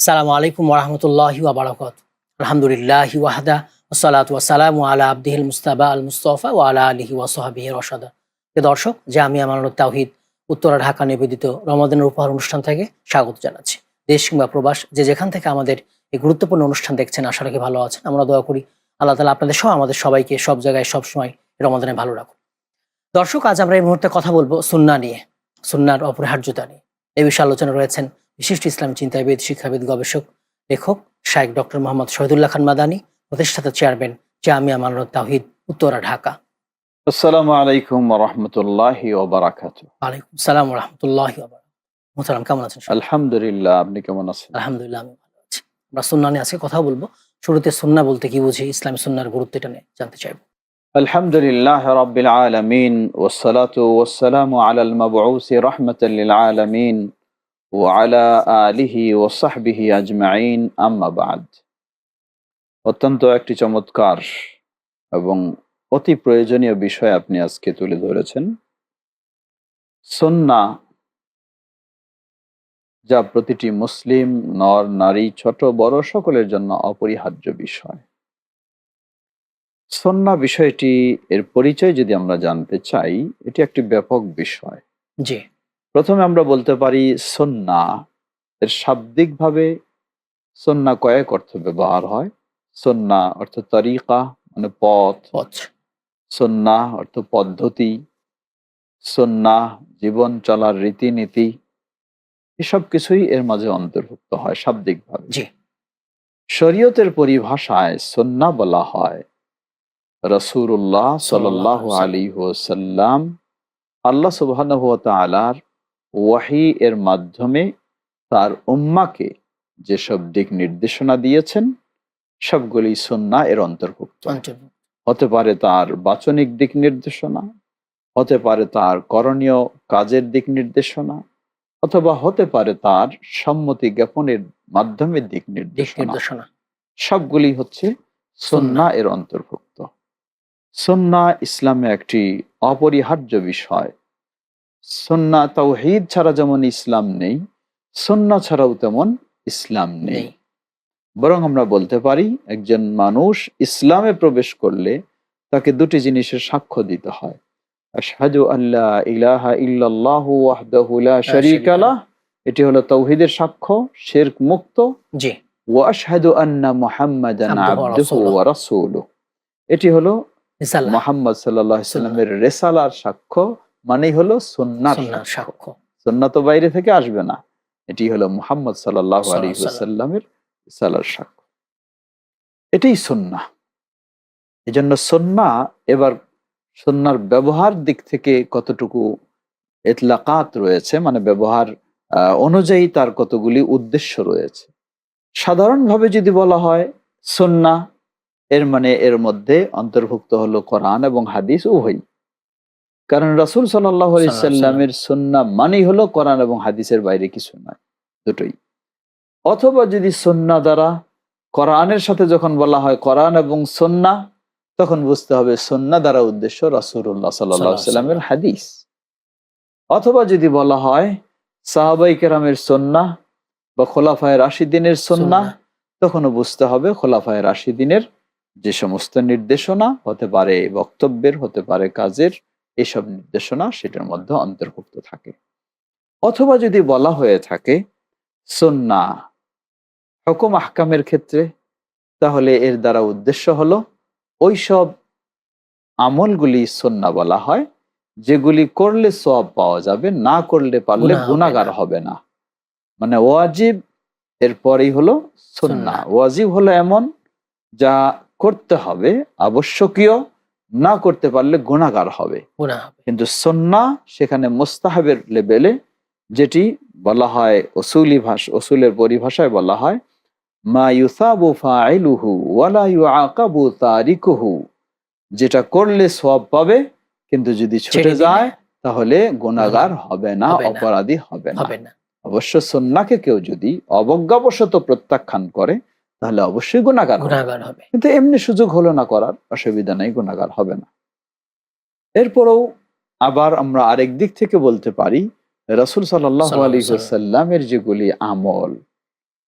সালামু আলাইকুম ওরহামতুল্লাহি ওবরাকাত আলহামদুলিল্লাহ ওয়াহদা ওসালাত ওয়াসালাম আলা আব্দিহিল মুস্তাবা আল মুস্তফা ও আলা আলিহি ওয়াসহাবিহি রসাদা প্রিয় দর্শক, যে আমি আমার তাওহিদ উত্তরা ঢাকা নিবেদিত রমাদানের উপহার অনুষ্ঠান থেকে স্বাগত জানাচ্ছি। দেশ কিংবা প্রবাস, যে যেখান থেকে আমাদের এই গুরুত্বপূর্ণ অনুষ্ঠান দেখছেন, আশা রাখি ভালো আছেন, আমরা দোয়া করি আল্লাহ তালা আপনাদের সহ আমাদের সবাইকে সব জায়গায় সব সময় রমাদানে ভালো রাখুন দর্শক, আজ আমরা এই মুহূর্তে কথা বলব সুন্না নিয়ে, সুন্নার অপরিহার্যতা নিয়ে। এ বিষয়ে আলোচনা রয়েছেন বিশিষ্ট ইসলামী চিন্তাবিদ শিক্ষাবিদ গবেষক লেখক শায়েক ডক্টর মোহাম্মদ শহীদুল্লাহ খান মাদানী প্রতিষ্ঠাতা চেয়ারম্যান জামিয়া মানরত তাহিদ উত্তরা ঢাকা। আসসালামু আলাইকুম রহমতুল্লাহ ওয়ালাইকুম সালাম রহমতুল্লাহ মোহতারাম কেমন আছেন আলহামদুলিল্লাহ আপনি কেমন আছেন? আলহামদুলিল্লাহ আমি ভালো আছি। আমরা সুন্না নিয়ে আজকে কথা বলব। শুরুতে সুন্না বলতে কি বুঝি ইসলামী সুন্নার গুরুত্ব এটা নিয়ে জানতে চাইব। আলহামদুলিল্লাহ রবিল আলমিন ওসালাত ওসালাম আলাল মবউস রহমতাল আলমিন। আলিহি ও সাহবিহি আম্মাবাদ অত্যন্ত একটি চমৎকার এবং অতি প্রয়োজনীয় বিষয় আপনি আজকে তুলে ধরেছেন। সন্না যা প্রতিটি মুসলিম, নর, নারী, ছোট, বড় সকলের জন্য অপরিহার্য বিষয়। সন্না বিষয়টি, এর পরিচয় যদি আমরা জানতে চাই, এটি একটি ব্যাপক বিষয়। জি। প্রথমে আমরা বলতে পারি সন্না। এর শাব্দিকভাবে সন্না কয়েক অর্থ ব্যবহার হয়। সন্না অর্থ তরিকা মানে পথ। পথ। সন্না অর্থ পদ্ধতি। সন্না জীবন চলার রীতিনীতি। এসব কিছুই এর মাঝে অন্তর্ভুক্ত হয় শাব্দিকভাবে। জি। শরীয়তের পরিভাষায় সন্না বলা হয় রসুল্লাহ সাল আলী সাল্লাম আল্লাহ সুবাহ তালার ওয়াহি এর মাধ্যমে তার উম্মাকে যেসব দিক নির্দেশনা দিয়েছেন সবগুলি সন্না এর অন্তর্ভুক্ত। হতে পারে তার বাচনিক দিক নির্দেশনা হতে পারে তার করণীয় কাজের দিক নির্দেশনা অথবা হতে পারে তার সম্মতি জ্ঞাপনের মাধ্যমে দিক নির্দেশনা। সবগুলি হচ্ছে সন্না এর অন্তর্ভুক্ত। সন্না ইসলামে একটি অপরিহার্য বিষয়। সন্না তাওহীদ ছাড়া যেমন ইসলাম নেই সন্না ছাড়াও তেমন ইসলাম নেই। বরং আমরা বলতে পারি একজন মানুষ ইসলামে প্রবেশ করলে তাকে দুটি জিনিসের সাক্ষ্য দিতে হয়। আশহাদু আল্লাহ ইলাহা ইল্লাল্লাহু ওয়াহদাহু লা শারীকা লাহ। এটি হলো তৌহিদের সাক্ষ্য শিরক মুক্ত। জি। ওয়াশহাদু আন্না মুহাম্মাদান আবদুহু ওয়া রাসূলুহু। ওয়া এটি হলো মুহাম্মদ সাল্লাল্লাহু আলাইহি সাল্লামের রেসালার সাক্ষ্য মানেই হলো সুন্নাহর সাক্ষ্য। সুন্নাহ তো বাইরে থেকে আসবে না। এটি হলো মুহাম্মদ আলাইহি সাল্লাল্লাহু ওয়াসাল্লামের সাক্ষ্য। এটাই সুন্নাহ। এজন্য সুন্নাহ এবার সুন্নার ব্যবহার দিক থেকে কতটুকু এতলাকাত রয়েছে মানে ব্যবহার আহ, অনুযায়ী তার কতগুলি উদ্দেশ্য রয়েছে। সাধারণভাবে যদি বলা হয় সুন্না এর মানে এর মধ্যে অন্তর্ভুক্ত হলো কোরআন এবং হাদিস উভয় কারণ রাসূল সাল্লামের সুন্না মানেই হলো কোরআন এবং হাদিসের বাইরে কিছু নয় দুটোই। অথবা যদি সুন্না দ্বারা কোরআনের সাথে যখন বলা হয় কোরআন এবং সুন্না তখন বুঝতে হবে সুন্না দ্বারা উদ্দেশ্য রাসূলুল্লাহ সাল্লাহ সাল্লামের হাদিস। অথবা যদি বলা হয় সাহাবাই কেরামের সন্না বা খোলাফায় রাশিদিনের সন্না তখনও বুঝতে হবে খোলাফায় রাশিদিনের যে সমস্ত নির্দেশনা হতে পারে বক্তব্যের হতে পারে কাজের এসব নির্দেশনা সেটার মধ্যে অন্তর্ভুক্ত থাকে। অথবা যদি বলা হয়ে থাকে সন্না হুকুম আহকামের ক্ষেত্রে তাহলে এর দ্বারা উদ্দেশ্য হলো ওইসব আমলগুলি সন্না বলা হয় যেগুলি করলে সব পাওয়া যাবে না করলে পারলে গুণাগার না। হবে না। মানে ওয়াজিব এরপরেই হলো সন্না। ওয়াজিব হলো এমন যা করতে হবে আবশ্যকীয় না করতে পারলে গুণাগার হবে। কিন্তু সন্না সেখানে মোস্তাহাবের লেভেলে যেটি বলা হয় অসুলি ভাষা অসুলের পরিভাষায় বলা হয় মা ইউসাবু ফাইলুহু ওয়ালা ইউআকাবু তারিকুহু। যেটা করলে সব পাবে কিন্তু যদি ছেড়ে ছুটে যায় তাহলে গুণাগার হবে না অপরাধী হবে না। অবশ্য সন্নাকে কেউ যদি অবজ্ঞাবশত প্রত্যাখ্যান করে তাহলে অবশ্যই গুণাগার। গুনাহগার হবে। কিন্তু এমনি সুযোগ হলো না করার অসুবিধা নেই গুণাগার হবে না। এরপরেও আবার আমরা আরেক দিক থেকে বলতে পারি রসুল সাল্লাহ। সাল্লামের যেগুলি আমল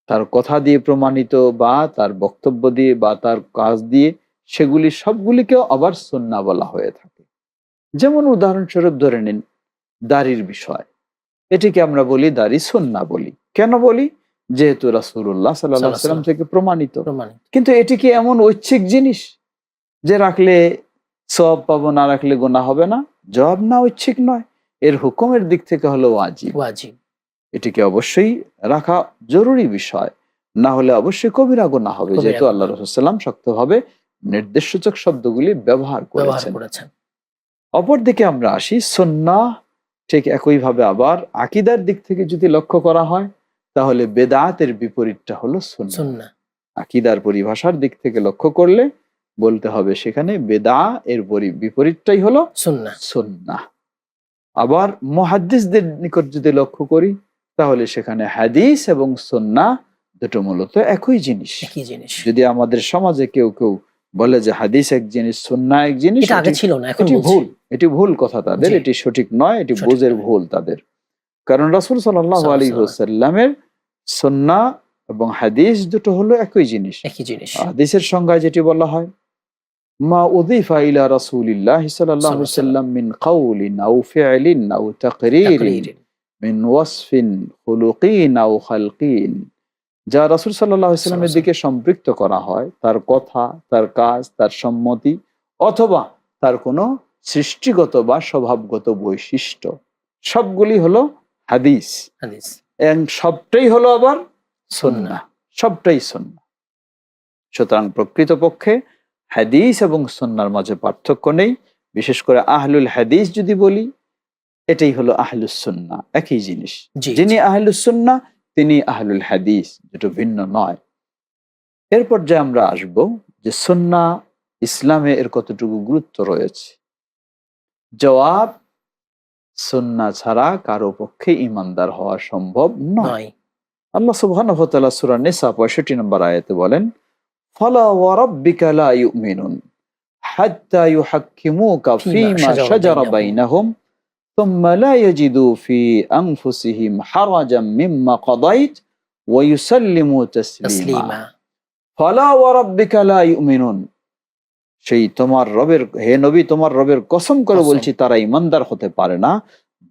তার কথা দিয়ে প্রমাণিত বা তার বক্তব্য দিয়ে বা তার কাজ দিয়ে সেগুলি সবগুলিকেও আবার সন্না বলা হয়ে থাকে। যেমন উদাহরণস্বরূপ ধরে নিন দাড়ির বিষয়। এটিকে আমরা বলি দাড়ি সন্না বলি। কেন বলি? যেহেতু রাসূলুল্লাহ সাল্লাহ সাল্লাম থেকে প্রমাণিত। কিন্তু এটি কি এমন ঐচ্ছিক জিনিস যে রাখলে সব পাবো না রাখলে গোনা হবে না? জবাব না ঐচ্ছিক নয়। এর হুকুমের দিক থেকে হলো ওয়াজিব। ওয়াজিব। এটিকে অবশ্যই রাখা জরুরি বিষয়। না হলে অবশ্যই কবিরা গোনা হবে যেহেতু আল্লাহ রসুল্লাম শক্তভাবে নির্দেশসূচক শব্দগুলি ব্যবহার করেছেন। অপরদিকে আমরা আসি সন্না ঠিক একইভাবে আবার আকিদার দিক থেকে যদি লক্ষ্য করা হয় তাহলে বেদাতের বিপরীতটা হলো সুন্না আকিদার পরিভাষার দিক থেকে লক্ষ্য করলে বলতে হবে সেখানে বেদা এর পরি- বিপরীতটাই হলো সুন্না সুন্নাহ। আবার মহাদ্দিসদের নিকট যদি লক্ষ্য করি তাহলে সেখানে হাদিস এবং সুন্নাহ দুটো মূলত একই জিনিস। একই জিনিস। যদি আমাদের সমাজে কেউ কেউ বলে যে হাদিস এক জিনিস সুন্নাহ এক জিনিস এটা আগে ছিল না এখন ভুল এটি ভুল কথা তাদের এটি সঠিক নয় এটি বুঝের ভুল তাদের। কারণ রাসূল সাল্লাল্লাহু সাল্লাল্লাহু আলাইহি সুন্নাহ এবং হাদিস দুটো হলো একই জিনিস। একই জিনিস। হাদিসের সংজ্ঞায় যেটি বলা হয় মা উযিফা ইলা রাসূলিল্লাহ সাল্লাল্লাহু আলাইহি ওয়াসাল্লাম মিন কাউলিন আও ফি'লিন আও তাকরীরিন মিন ওয়াসফিন খুলুকিন আও খালকিন। যা রাসূল সাল্লাল্লাহু আলাইহি ওয়াসাল্লামের দিকে সম্পৃক্ত করা হয় তার কথা তার কাজ তার সম্মতি অথবা তার কোনো সৃষ্টিগত বা স্বভাবগত বৈশিষ্ট্য। সবগুলি হলো হাদিস। হাদিস। সবটাই হলো আবার। সুন্নাহ। সবটাই সুন্নাহ। সুতরাং প্রকৃতপক্ষে হাদিস এবং সুন্নার মাঝে পার্থক্য নেই। বিশেষ করে আহলুল হাদিস যদি বলি এটাই হলো আহলুস একই জিনিস। যিনি আহলুস তিনি আহলুল হাদিস যেটা ভিন্ন নয়। এরপর যে আমরা আসব যে সুন্না ইসলামে এর কতটুকু গুরুত্ব রয়েছে। জবাব সুন্না ছাড়া কারো পক্ষে ইমানদার হওয়া সম্ভব নয় নয় আল্লাহ সুবহানাহু ওয়া তাআলা সূরা নিসা 65 নম্বর আয়াতে বলেন ফালা ওয়া রাব্বিকা লা ইউমিনুন হাত্তা ইউহাক্কিমুকা ফীমা ফীমা শাজারা শাজারা বাইনাহুম। বাইনাহুম ثم لا يجدوا في أنفسهم حرجا مما قضيت ويسلموا تسليما তসলিমা ফালা ওয়া রাব্বিকা লা ইউমিনুন সেই তোমার রবের হে নবী তোমার রবের কসম করে বলছি তারা ইমানদার হতে পারে না।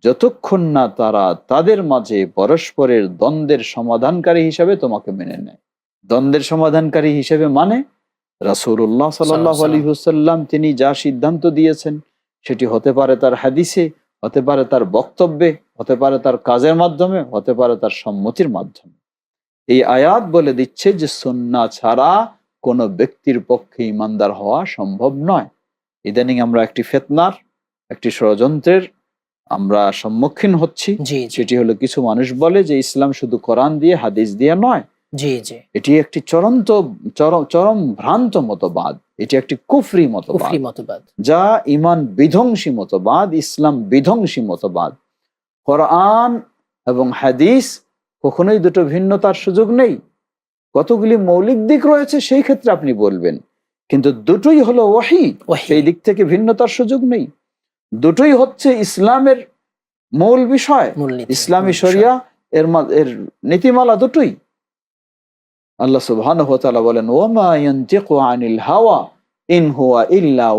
যতক্ষণ না তারা তাদের মাঝে পরস্পরের দ্বন্দ্বের সমাধানকারী হিসাবে তোমাকে মেনে নেয়। দ্বন্দ্বের সমাধানকারী হিসেবে মানে? রাসূলুল্লাহ সাল্লাল্লাহু সাল্লাল্লাহু আলাইহি তিনি যা সিদ্ধান্ত দিয়েছেন সেটি হতে পারে তার হাদিসে হতে পারে তার বক্তব্যে হতে পারে তার কাজের মাধ্যমে হতে পারে তার সম্মতির মাধ্যমে। এই আয়াত বলে দিচ্ছে যে সুন্না ছাড়া কোনো ব্যক্তির পক্ষে ইমানদার হওয়া সম্ভব নয়। ইদানিং আমরা একটি ফেতনার একটি ষড়যন্ত্রের আমরা সম্মুখীন হচ্ছি। সেটি হলো কিছু মানুষ বলে যে ইসলাম শুধু কোরআন দিয়ে হাদিস দিয়ে নয়। জি জি। এটি একটি চরন্ত চরম চরম ভ্রান্ত মতবাদ। এটি একটি কুফরি মতবাদ। কুফরি মতবাদ। যা ইমান বিধ্বংসী মতবাদ ইসলাম বিধ্বংসী মতবাদ। কোরআন এবং হাদিস কখনোই দুটো ভিন্নতার সুযোগ নেই। কতগুলি মৌলিক দিক রয়েছে সেই ক্ষেত্রে আপনি বলবেন। কিন্তু দুটোই হলো ওয়াহি। সেই দিক থেকে ভিন্নতার সুযোগ নেই। দুটোই হচ্ছে ইসলামের মূল বিষয়। ইসলামী শরিয়া এর এর নীতিমালা দুটোই। আল্লাহ সুবহানাহু ওয়া বলেন ওমা ইয়ানতিকু আনিল হাওয়া ইন হুয়া ইল্লা।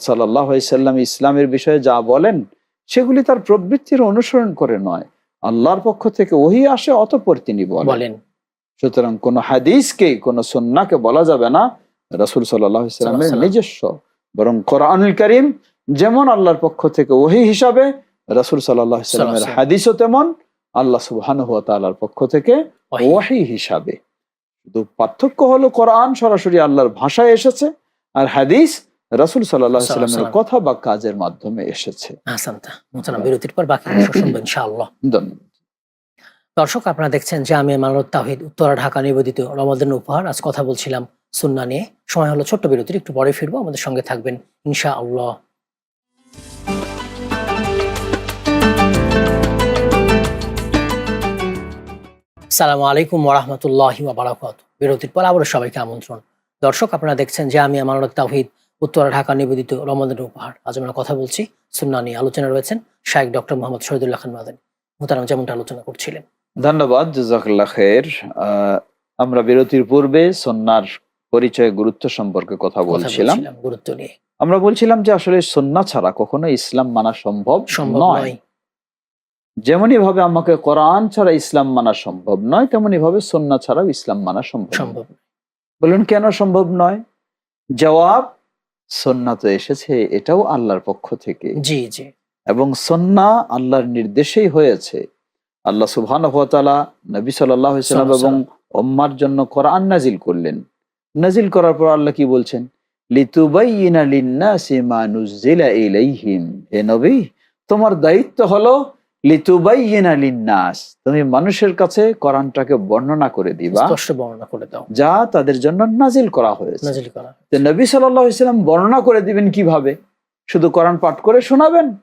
সাল্লাল্লাহু আলাইহি সাল্লাম ইসলামের বিষয়ে যা বলেন সেগুলি তার প্রবৃত্তির অনুসরণ করে নয়। আল্লাহর পক্ষ থেকে ওহি আসে অতঃপর তিনি বলেন। সুতরাং কোন হাদিসকে কোন সুন্নাহকে বলা যাবে না। রাসূল সাল্লামের নিজস্ব। বরং কোরআনুল করিম যেমন আল্লাহর পক্ষ থেকে ওহি হিসাবে রাসূল সাল্লামের হাদিসও তেমন আল্লাহ সুবহানাহু ওয়া পক্ষ থেকে ওয়াহি। ওয়াহি হিসাবে। শুধু পার্থক্য হলো কোরআন সরাসরি আল্লাহর ভাষায় এসেছে আর হাদিস রাসূল সাল্লামের কথা বা কাজের মাধ্যমে এসেছে। বিরতির পর বাকি শুনব ইনশাআল্লাহ। দর্শক আপনারা দেখছেন যে আমি মানত তাহিদ উত্তরা ঢাকা নিবেদিত রমাদান উপহার। আজ কথা বলছিলাম সুন্না নিয়ে। সময় হলো ছোট্ট বিরতির একটু পরে ফিরবো। আমাদের সঙ্গে থাকবেন ইনশা আল্লাহ সালামু আলাইকুম ওরহামতুল্লাহি বারাকাত বিরতির পর আবারও সবাইকে আমন্ত্রণ। দর্শক আপনারা দেখছেন যে আমি আমানত তাহিদ উত্তরা ঢাকা নিবেদিত রমাদান উপহার। আজ আমরা কথা বলছি সুন্না নিয়ে। আলোচনা রয়েছেন শাহেক ডক্টর মোহাম্মদ শহীদুল্লাহ খান মাদানী। মোহতারাম যেমনটা আলোচনা করছিলেন। ধন্যবাদ জাজাকাল্লাহ খের আহ, আমরা বিরতির পূর্বে সন্ন্যার পরিচয় গুরুত্ব সম্পর্কে কথা বলছিলাম। গুরুত্ব নিয়ে। আমরা বলছিলাম যে আসলে সন্না ছাড়া কখনো ইসলাম মানা সম্ভব নয়। যেমনই ভাবে আমাকে কোরআন ছাড়া ইসলাম মানা সম্ভব নয় তেমনি ভাবে সন্না ছাড়াও ইসলাম মানা সম্ভব সম্ভব নয়। বলুন কেন সম্ভব নয়? জবাব সন্না তো এসেছে এটাও আল্লাহর পক্ষ থেকে। জি জি। এবং সন্না আল্লাহর নির্দেশেই হয়েছে। আল্লাহ সুবহান নবী সাল্লাম এবং সাল্লাল্লাহু ওম্মার জন্য কোরআন নাজিল করলেন। নাজিল করার পর আল্লাহ কি বলছেন? লিতুবাইয়িনা লিন্নাসি মা নুজ্জিলা ইলাইহিম। হে নবী তোমার দায়িত্ব হলো লিতুবাইয়িনা লিন্নাস তুমি মানুষের কাছে কোরআনটাকে বর্ণনা করে দিবা স্পষ্ট বর্ণনা করে দাও। যা তাদের জন্য নাজিল করা হয়েছে। নাজিল করা তো নবী সাল্লাহ ইসলাম বর্ণনা করে দিবেন কীভাবে? শুধু কোরআন পাঠ করে শোনাবেন?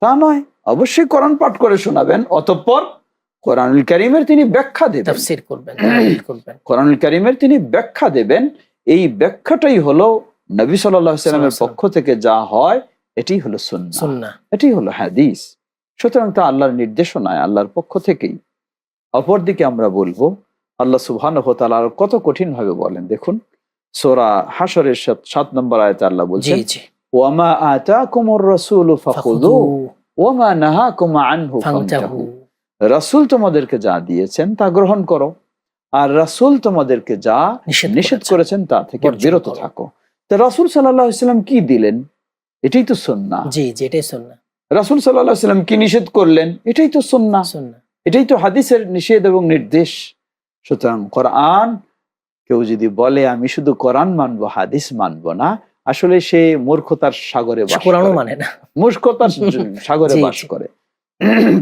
তা নয় অবশ্যই কোরআন পাঠ করে শোনাবেন অতঃপর কোরআনুল করিমের তিনি ব্যাখ্যা দেবেন। তাফসীর করবেন করবেন। কোরআনুল করিমের তিনি ব্যাখ্যা দেবেন। এই ব্যাখ্যাটাই হলো নবী সাল্লাল্লাহু পক্ষ থেকে যা হয় এটি হলো সুন্নাহ। সুন্নাহ। এটি হলো হাদিস। সুতরাং তা আল্লাহর নির্দেশনায় আল্লাহর পক্ষ থেকেই। অপরদিকে আমরা বলব আল্লাহ সুবহান আর কত কঠিন ভাবে বলেন দেখুন। সোরা হাসরের সাত সাত নম্বর আয়তে আল্লাহ জি বলছেন ওয়ামা আতাকুমুর রাসূলু ফাখুযু ওয়ামা নাহাকুম আনহু ফান্তাহু রাসূল তোমাদেরকে যা দিয়েছেন তা গ্রহণ করো। আর রাসূল তোমাদেরকে যা নিষেধ করেছেন। তা থেকে বিরত থাকো। তা রাসূল সাল্লাল্লাহু আলাইহি সাল্লাম কি দিলেন? এটাই তো সুন্নাহ। জি জি এটাই সুন্নাহ। রাসুল সাল্লাহ সাল্লাম কি নিষেধ করলেন? এটাই তো সুন্না এটাই তো হাদিসের নিষেধ এবং নির্দেশ। সুতরাং কোরআন কেউ যদি বলে আমি শুধু কোরআন মানবো হাদিস মানবো না আসলে সে মূর্খতার সাগরে বাস কোরআনও করে। মানে না। মূর্খতার সাগরে বাস করে।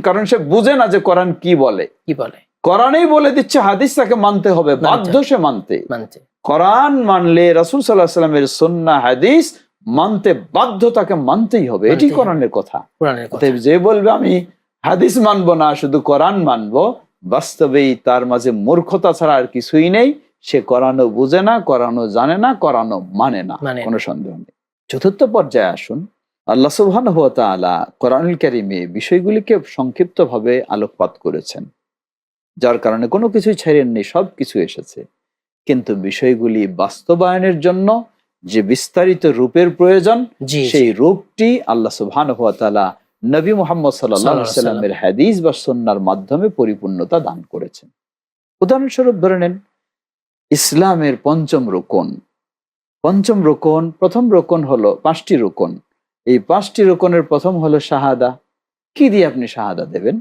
কারণ সে বুঝে না যে কোরআন কি বলে। কি বলে। কোরআনেই বলে দিচ্ছে হাদিস তাকে মানতে হবে। বাধ্য সে মানতে। মানতে। কোরআন মানলে রাসুল সাল্লাহ সাল্লামের সন্না হাদিস মানতে বাধ্য তাকে মানতেই হবে। এটি কোরআনের কথা। যে বলবে আমি হাদিস মানবো না শুধু কোরআন মানবো বাস্তবেই তার মাঝে মূর্খতা ছাড়া আর কিছুই নেই। সে করানো বুঝে না করানো জানে না করানো মানে না। মানে কোনো সন্দেহ নেই। চতুর্থ পর্যায়ে আসুন। আল্লাহ সুবহান তাআলা কোরআনুল কারিমে বিষয়গুলিকে সংক্ষিপ্তভাবে আলোকপাত করেছেন। যার কারণে কোনো কিছুই ছাড়েননি সব কিছু এসেছে। কিন্তু বিষয়গুলি বাস্তবায়নের জন্য যে বিস্তারিত রূপের প্রয়োজন সেই রূপটি আল্লাহ সুবহান তাআলা নবী মোহাম্মদ সাল্লাহ সাল্লামের হাদিস বা সন্ন্যার মাধ্যমে পরিপূর্ণতা দান করেছেন। উদাহরণস্বরূপ ধরে নেন ইসলামের পঞ্চম রোকন। পঞ্চম রোকন প্রথম রোকন হলো পাঁচটি রোকন। এই পাঁচটি রোকনের প্রথম হলো শাহাদা। কি দিয়ে আপনি শাহাদা দেবেন?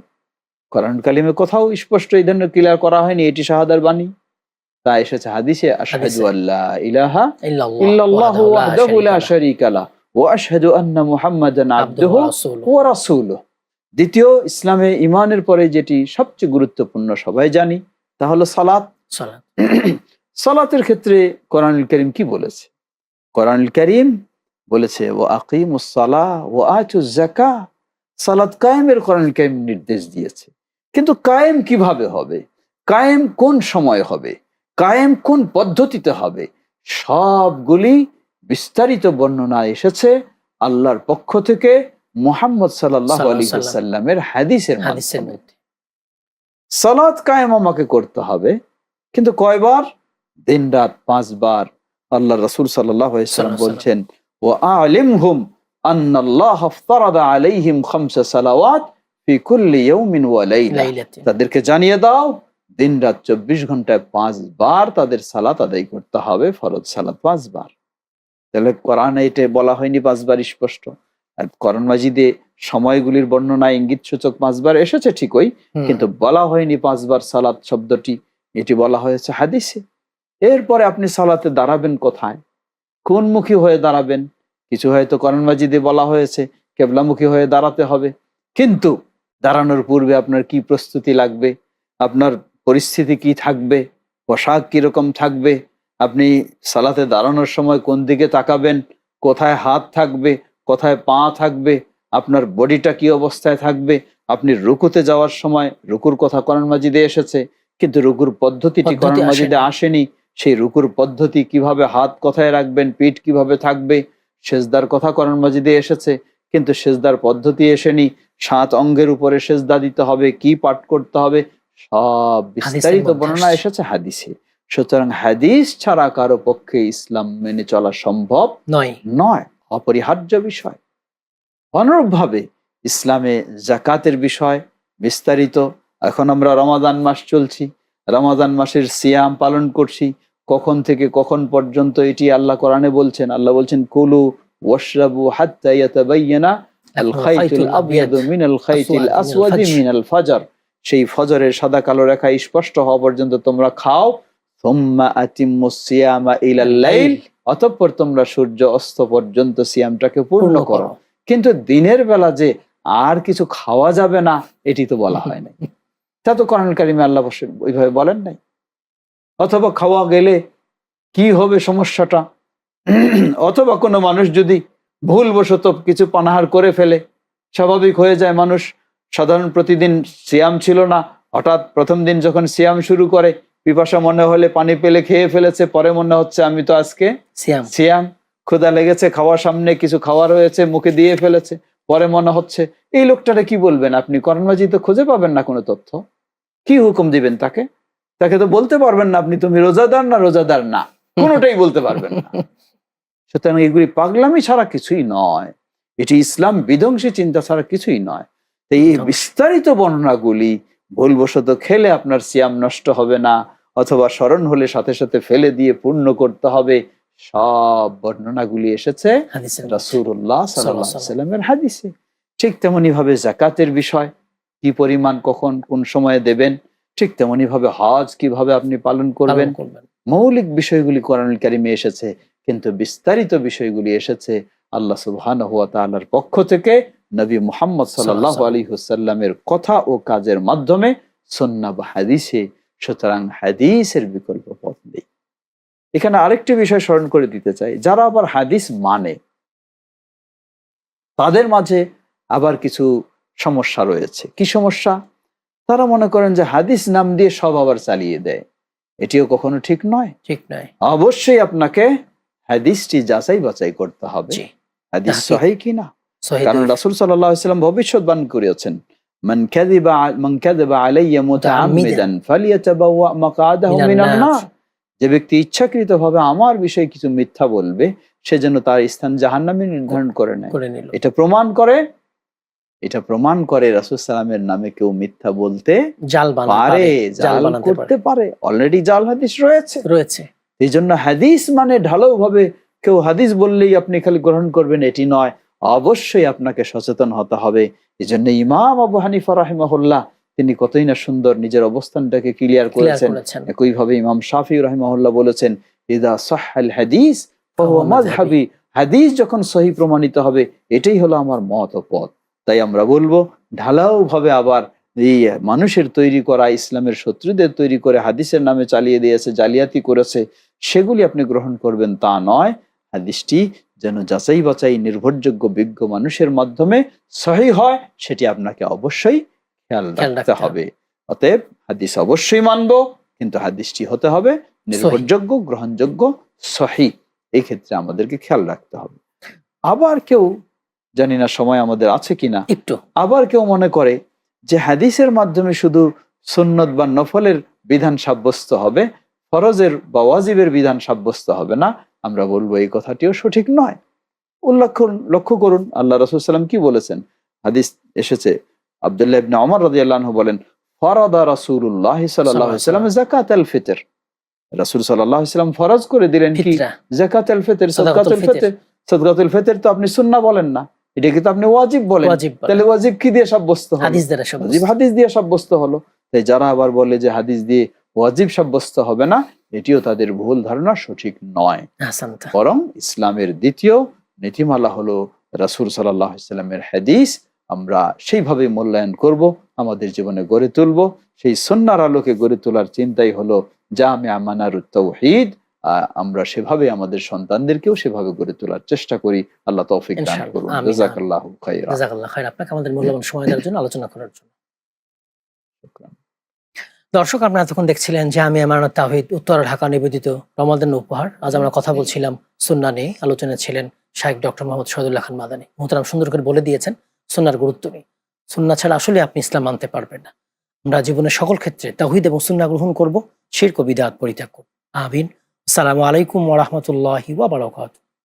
কোরআন কালিমে কোথাও স্পষ্ট এই ধরনের ক্লিয়ার করা হয়নি এটি শাহাদার বাণী। তা এসেছে হাদিসে আশহাদু আল্লাহ ইলাহা ইল্লাল্লাহু ওয়াহদাহু লা লা শারীকা লাহ ওয়া আশহাদু আন্না মুহাম্মাদান আবদুহু ওয়া রাসূলুহু। দ্বিতীয় ইসলামে ইমানের পরে যেটি সবচেয়ে গুরুত্বপূর্ণ সবাই জানি তা হলো সালাত। সালাত। সালাতের ক্ষেত্রে কোরআনুল করিম কি বলেছে? কোরআনুল করিম বলেছে ও আকিমুস সালাহ ও আতুজ যাকা সালাত কায়েমের কোরআনুল করিম নির্দেশ দিয়েছে। কিন্তু কায়েম কীভাবে হবে? কায়েম কোন সময় হবে? কায়েম কোন পদ্ধতিতে হবে? সবগুলি বিস্তারিত বর্ণনা এসেছে আল্লাহর পক্ষ থেকে মুহাম্মদ সাল্লাহ আলী সাল্লামের হাদিসের মধ্যে। সালাত কায়েম আমাকে করতে হবে কিন্তু কয়বার? দিন রাত পাঁচবার। আল্লাহ রসুল সাল্লাম। বলছেন ও আলিম হুম তাদেরকে জানিয়ে দাও দিন রাত চব্বিশ ঘন্টায় পাঁচবার তাদের সালাত আদায় করতে হবে ফরজ সালাত পাঁচবার। তাহলে কোরআনে এটা বলা হয়নি পাঁচবার স্পষ্ট। আর কোরআন মাজিদে সময়গুলির বর্ণনা ইঙ্গিত সূচক পাঁচবার এসেছে ঠিকই কিন্তু বলা হয়নি পাঁচবার সালাত শব্দটি। এটি বলা হয়েছে হাদিসে। এরপরে আপনি সালাতে দাঁড়াবেন কোথায়? কোন মুখী হয়ে দাঁড়াবেন? কিছু হয়তো করণ মাজিদে বলা হয়েছে কেবলামুখী হয়ে দাঁড়াতে হবে। কিন্তু দাঁড়ানোর পূর্বে আপনার কি প্রস্তুতি লাগবে? আপনার পরিস্থিতি কি থাকবে? পোশাক কীরকম থাকবে? আপনি সালাতে দাঁড়ানোর সময় কোন দিকে তাকাবেন? কোথায় হাত থাকবে? কোথায় পা থাকবে? আপনার বডিটা কি অবস্থায় থাকবে? আপনি রুকুতে যাওয়ার সময় রুকুর কথা কোরআন মাজিদে এসেছে কিন্তু রুকুর পদ্ধতিটি পদ্ধতি কোরআন মাজিদে আসেনি। আসেনি। সেই রুকুর পদ্ধতি কীভাবে হাত কোথায় রাখবেন পিঠ কীভাবে থাকবে সেজদার কথা কোরআন মাজিদে এসেছে কিন্তু সেজদার পদ্ধতি এসেনি। সাত অঙ্গের উপরে সেজদা দিতে হবে কি পাঠ করতে হবে সব বিস্তারিত বর্ণনা এসেছে হাদিসে। সুতরাং হাদিস ছাড়া কারও পক্ষে ইসলাম মেনে চলা সম্ভব নয়। নয়। অপরিহার্য বিষয়। অনুরূপভাবে ইসলামে জাকাতের বিষয় বিস্তারিত। এখন আমরা রমাদান মাস চলছি। রমাদান মাসের সিয়াম পালন করছি। কখন থেকে কখন পর্যন্ত এটি আল্লাহ কোরআনে বলছেন? আল্লাহ বলছেন কুলু ওয়াশরাবু হাত্তা ইয়াতাবাইয়ানা আল খাইতুল আবিয়াদু মিনাল খাইতিল আসওয়াদি মিনাল ফাজর। সেই ফজরের সাদা কালো রেখা স্পষ্ট হওয়া পর্যন্ত তোমরা খাও। অতঃপর তোমরা সূর্য অস্ত পর্যন্ত সিয়ামটাকে পূর্ণ করো। কিন্তু দিনের বেলা যে আর কিছু খাওয়া যাবে না এটি তো বলা হয় নাই। তা তো কোরআন কারিমে আল্লাহ বসে ওইভাবে বলেন নাই। অথবা খাওয়া গেলে কি হবে সমস্যাটা? অথবা কোনো মানুষ যদি ভুলবশত কিছু পানাহার করে ফেলে স্বাভাবিক হয়ে যায় মানুষ সাধারণ প্রতিদিন সিয়াম ছিল না। হঠাৎ প্রথম দিন যখন সিয়াম শুরু করে পিপাসা মনে হলে পানি পেলে খেয়ে ফেলেছে পরে মনে হচ্ছে আমি তো আজকে সিয়াম। সিয়াম। ক্ষুধা লেগেছে খাওয়ার সামনে কিছু খাওয়া রয়েছে মুখে দিয়ে ফেলেছে পরে মনে হচ্ছে এই লোকটারে কি বলবেন আপনি? করণবাজি তো খুঁজে পাবেন না কোনো তথ্য। কি হুকুম দিবেন তাকে? তাকে তো বলতে পারবেন না আপনি তুমি রোজাদার না রোজাদার না? কোনোটাই বলতে পারবেন না। সুতরাং এগুলি পাগলামি ছাড়া কিছুই নয়। এটি ইসলাম বিধ্বংসী চিন্তা ছাড়া কিছুই নয়। এই। বিস্তারিত বর্ণনাগুলি ভুলবশত খেলে আপনার সিয়াম নষ্ট হবে না অথবা স্মরণ হলে সাথে সাথে ফেলে দিয়ে পূর্ণ করতে হবে। সব বর্ণনাগুলি এসেছে সাল্লামের হাদিসে। ঠিক তেমনি ভাবে জাকাতের বিষয় কি পরিমাণ কখন কোন সময়ে দেবেন ঠিক তেমনি ভাবে হজ কীভাবে আপনি পালন করবেন। মৌলিক বিষয়গুলি কোরআনুল কারিমে এসেছে কিন্তু বিস্তারিত বিষয়গুলি এসেছে আল্লাহ সুবহানাহু ওয়া তাআলার পক্ষ থেকে। নবী মুহাম্মদ সাল্লাল্লাহু আলাইহি ওয়াসাল্লামের কথা ও কাজের মাধ্যমে সুন্নাহ বা হাদিসে। সুতরাং হাদিসের বিকল্প পথ নেই। এখানে আরেকটি বিষয় স্মরণ করে দিতে চাই। যারা আবার হাদিস মানে তাদের মাঝে আবার কিছু সমস্যা রয়েছে। কি সমস্যা? তারা মনে করেন যে হাদিস নাম দিয়ে সব আবার চালিয়ে দেয়। এটিও কখনো ঠিক নয়? ঠিক নয়। অবশ্যই আপনাকে হাদিসটি যাচাই বাছাই করতে হবে। হাদিস তাহকিক। সহি কিনা? কারণ রাসূল সাল্লাম ভবিষ্যৎবাণ করেছেন মান কাযিবা আ- মান কাযিবা আলাইয়া মুতাআম্মিদান। ফালিয়াতাবাওয়া মাকআদাহু মিনান মিনান নার। নার। যে ব্যক্তি ইচ্ছাকৃতভাবে আমার বিষয়ে কিছু মিথ্যা বলবে সে যেন তার স্থান জাহান্নামে নির্ধারণ করে নেয়। এটা প্রমাণ করে এটা প্রমাণ করে রাসূল সাল্লামের নামে কেউ মিথ্যা বলতে জাল পারে জাল করতে পারে। অলরেডি জাল হাদিস রয়েছে। রয়েছে। এই জন্য হাদিস মানে ঢালাও ভাবে কেউ হাদিস বললেই আপনি খালি গ্রহণ করবেন এটি নয়। অবশ্যই আপনাকে সচেতন হতে হবে। এই জন্য ইমাম আবু হানিফা রাহিমাহুল্লাহ তিনি কতই না সুন্দর নিজের অবস্থানটাকে ক্লিয়ার করেছেন। একইভাবে ইমাম শাফি রাহিমাহুল্লাহ বলেছেন ইদা সাহাল হাদিস ফাহুয়া হাদিস যখন সহি প্রমাণিত হবে এটাই হলো আমার মত ও পথ। তাই আমরা বলব ঢালাও ভাবে আবার এই মানুষের তৈরি করা ইসলামের শত্রুদের তৈরি করে হাদিসের নামে চালিয়ে দিয়েছে জালিয়াতি করেছে সেগুলি আপনি গ্রহণ করবেন তা নয়। হাদিসটি যেন যাচাই বাছাই নির্ভরযোগ্য বিজ্ঞ মানুষের মাধ্যমে সহি হয় সেটি আপনাকে অবশ্যই খেয়াল রাখতে হবে। অতএব হাদিস অবশ্যই মানবো কিন্তু হাদিসটি হতে হবে নির্ভরযোগ্য গ্রহণযোগ্য সহি। এই ক্ষেত্রে আমাদেরকে খেয়াল রাখতে হবে। আবার কেউ জানি না সময় আমাদের আছে কিনা একটু। আবার কেউ মনে করে যে হাদিসের মাধ্যমে শুধু সুন্নত বা নফলের বিধান সাব্যস্ত হবে ফরজের বা ওয়াজিবের বিধান সাব্যস্ত হবে না আমরা বলব এই কথাটিও সঠিক নয়। উল্লেখ লক্ষ্য করুন আল্লাহ রসুল সাল্লাম কি বলেছেন? হাদিস এসেছে আবদুল্লাহ ইবনে ওমর রাদিয়াল্লাহু আনহু বলেন ফরাদা আলাইহি ওয়াসাল্লাম যাকাত আল ফিতর। রাসূল ওয়াসাল্লাম ফরজ করে দিলেন কি? জাকাত আল ফিতর সাদাকাতুল ফিতর। সাদকাতুল ফিতর তো আপনি সুন্নাহ বলেন না এটাকে তো আপনি ওয়াজিব বলেন। তাহলে ওয়াজিব কি দিয়ে সাব্যস্ত। ওয়াজিব হাদিস দিয়ে সাব্যস্ত হলো। তাই যারা আবার বলে যে হাদিস দিয়ে ওয়াজিব সাব্যস্ত হবে না এটিও তাদের ভুল ধারণা সঠিক নয়। বরং ইসলামের দ্বিতীয় নীতিমালা হলো রাসূল সাল্লাল্লাহু আলাইহি সাল্লামের হাদিস আমরা সেইভাবে মূল্যায়ন করব আমাদের জীবনে গড়ে তুলব। সেই সন্ন্যার আলোকে গড়ে তোলার চিন্তাই হলো যা আমি তাওহীদ আহ, আমরা সেভাবে আমাদের সন্তানদেরকেও সেভাবে গড়ে তোলার চেষ্টা করি। আল্লাহ তৌফিক দান করুন। খাইরা জাজাকাল্লাহ খাইর আপনাকে আমাদের মূল্যবান সময় দেওয়ার জন্য আলোচনা করার জন্য। দর্শক, আপনারা এতক্ষণ দেখছিলেন যে আমি আমার তাহিদ উত্তর ঢাকা নিবেদিত রমাদান উপহার, আজ আমরা কথা বলছিলাম সুন্না নিয়ে। আলোচনা ছিলেন শাহেক ডক্টর মোহাম্মদ শহীদুল্লাহ খান মাদানী। মোহতারাম সুন্দর করে বলে দিয়েছেন সুন্নার গুরুত্ব নেই। সুন্না ছাড়া আসলে আপনি ইসলাম মানতে পারবেন না। আমরা জীবনের সকল ক্ষেত্রে তাহিদ এবং সুন্না গ্রহণ করব, শিরক ও বিদাত পরিত্যাগ করব। আমিন। আসসালামু আলাইকুম ওরহমতুল্লাহি ওয়া বারাকাতুহু।